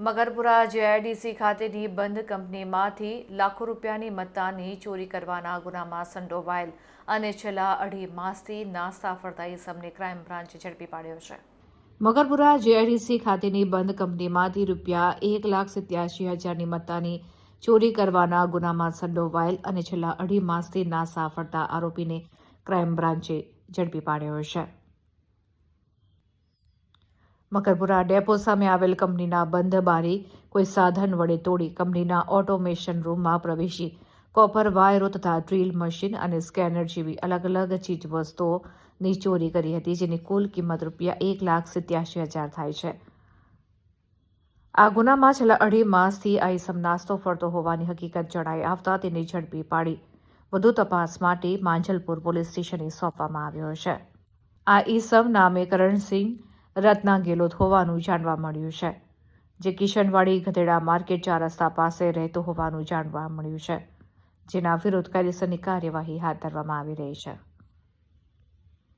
Makarpura JIDC ખાતેની બંધ કંપનીમાંથી લાખો રૂપિયાની મત્તાની ચોરી કરવાના ગુનામાં સંડોવાયેલ અને છેલ્લા અઢી માસથી નાસ્તા ફરતા ઇસમને ક્રાઇમ બ્રાન્ચે ઝડપી પાડ્યો છે. મગરપુરા જેઆઈડીસી ખાતેની બંધ કંપનીમાંથી રૂપિયા એક લાખ સિત્યાસી હજારની મત્તાની ચોરી કરવાના ગુનામાં સંડોવાયેલ અને છેલ્લા અઢી માસથી નાસા ફરતા આરોપીને ક્રાઇમ બ્રાન્ચે ઝડપી પાડ્યો છે. મકરપુરા ડેપો સામે આવેલ કંપનીના બંધ બારી કોઈ સાધન વડે તોડી કંપનીના ઓટોમેશન રૂમમાં પ્રવેશી. કોપર, વાયરો તથા ડ્રીલ મશીન અને સ્કેનર જેવી અલગ અલગ ચીજ વસ્તુઓની ચોરી કરી હતી, જેની કુલ કિંમત રૂપિયા એક લાખ સિત્યાસી હજાર થાય છે. આ ગુનામાં છેલ્લા અઢી માસથી આ ઇસમ નાસ્તો ફરતો હોવાની હકીકત જણાઈ આવતા તેની ઝડપી પાડી. વધુ તપાસ માટે માંજલપુર પોલીસ સ્ટેશને સોંપવામાં આવ્યો છે. આ ઈસમ નામે કરણસિંહ રત્ના ગેલોત હોવાનું જાણવા મળ્યું છે, જે કિશનવાડી ગધેડા માર્કેટ ચાર રસ્તા પાસે રહેતો હોવાનું જાણવા મળ્યું છે, જેના વિરુદ્ધ કાયદેસરની કાર્યવાહી હાથ ધરવામાં આવી રહી છે.